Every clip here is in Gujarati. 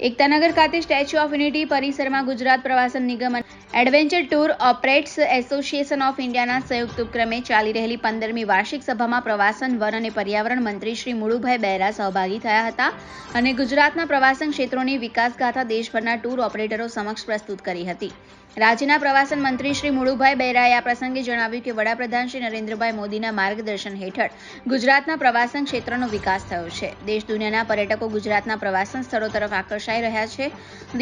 એકતાનગર ખાતે સ્ટેચ્યુ ઓફ યુનિટી પરિસરમાં ગુજરાત પ્રવાસન નિગમ adventure tour operators association of ઇન્ડિયાના સંયુક્ત ઉપક્રમે ચાલી રહેલી પંદરમી વાર્ષિક સભામાં પ્રવાસન, વન અને પર્યાવરણ મંત્રી શ્રી મુળુભાઈ બહેરા સહભાગી થયા હતા અને ગુજરાતના પ્રવાસન ક્ષેત્રોની વિકાસગાથા દેશભરના ટૂર ઓપરેટરો સમક્ષ પ્રસ્તુત કરી હતી. રાજ્યના પ્રવાસન મંત્રી શ્રી મુળુભાઈ બહેરાએ આ પ્રસંગે જણાવ્યું કે વડાપ્રધાન શ્રી નરેન્દ્રભાઈ મોદીના માર્ગદર્શન હેઠળ ગુજરાતના પ્રવાસન ક્ષેત્રનો વિકાસ થયો છે. દેશ દુનિયાના પર્યટકો ગુજરાતના પ્રવાસન સ્થળો તરફ આકર્ષાઈ રહ્યા છે.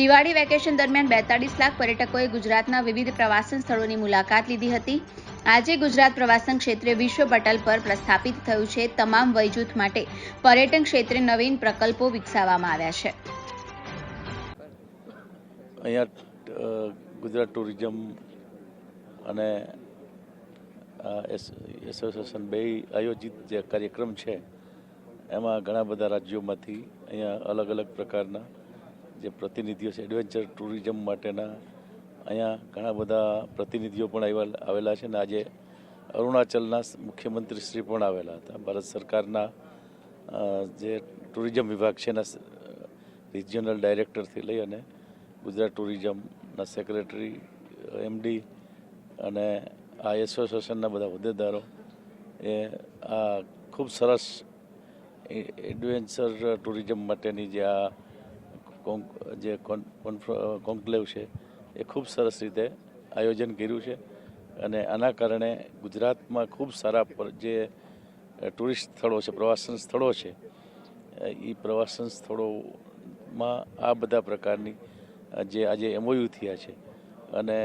દિવાળી વેકેશન દરમિયાન બેતાળીસ લાખ પર્યટકોએ ગુજરાતના વિવિધ પ્રવાસન સ્થળોની મુલાકાત લીધી હતી. આજે ગુજરાત પ્રવાસન ક્ષેત્રે વિશ્વ પટલ પર પ્રસ્થાપિત થયું છે તમામ વયજૂથ માટે પર્યટન ક્ષેત્રે નવીન પ્રકલ્પો વિકસાવવામાં આવ્યા છે. અહીંયા ગુજરાત ટુરિઝમ અને એસોસિએશન બે આયોજિત જે કાર્યક્રમ છે, એમાં ઘણા બધા રાજ્યોમાંથી અહીંયા અલગ અલગ પ્રકારના જે પ્રતિનિધિઓ છે, એડવેન્ચર ટુરિઝમ માટેના અહીંયા ઘણા બધા પ્રતિનિધિઓ પણ આવેલા છે અને આજે અરુણાચલના મુખ્યમંત્રી શ્રી પણ આવેલા હતા. ભારત સરકારના જે ટુરિઝમ વિભાગ છે એના રિજિયનલ ડાયરેક્ટરથી લઈ અને ગુજરાત ટુરિઝમના સેક્રેટરી, એમડી અને આ એસોસિએશનના બધા હોદ્દેદારો એ આ ખૂબ સરસ એડવેન્ચર ટુરિઝમ માટેની જે આ જે કોન્ક્લેવ છે એ ખૂબ સરસ રીતે આયોજન કર્યું છે. અને આના કારણે ગુજરાતમાં ખૂબ સારા જે ટુરિસ્ટ સ્થળો છે, પ્રવાસન સ્થળો છે એ પ્રવાસન સ્થળોમાં આ બધા પ્રકારની જે આજે એમઓયુ થયા છે અને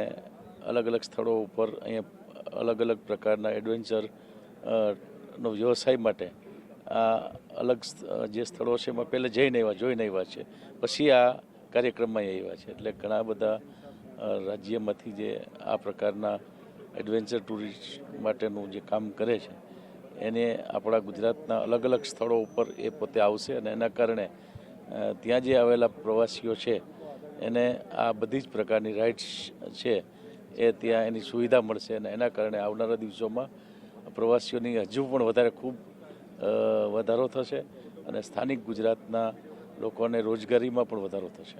અલગ અલગ સ્થળો ઉપર અહીંયા અલગ અલગ પ્રકારના એડવેન્ચર નો વ્યવસાય માટે આ અલગ જે સ્થળો છે એમાં પહેલાં જઈને આવ્યા, જોઈને આવ્યા છે. પછી આ કાર્યક્રમમાં આવ્યા છે. એટલે ઘણા બધા રાજ્યમાંથી જે આ પ્રકારના એડવેન્ચર ટુરિસ્ટ માટેનું જે કામ કરે છે, એને આપણા ગુજરાતના અલગ અલગ સ્થળો ઉપર એ પોતે આવશે અને એના કારણે ત્યાં જે આવેલા પ્રવાસીઓ છે, એને આ બધી જ પ્રકારની રાઇડ્સ છે, એ ત્યાં એની સુવિધા મળશે અને એના કારણે આવનારા દિવસોમાં પ્રવાસીઓની હજુ પણ વધારે ખૂબ વધારો થશે અને સ્થાનિક ગુજરાતના લોકોને રોજગારીમાં પણ વધારો થશે.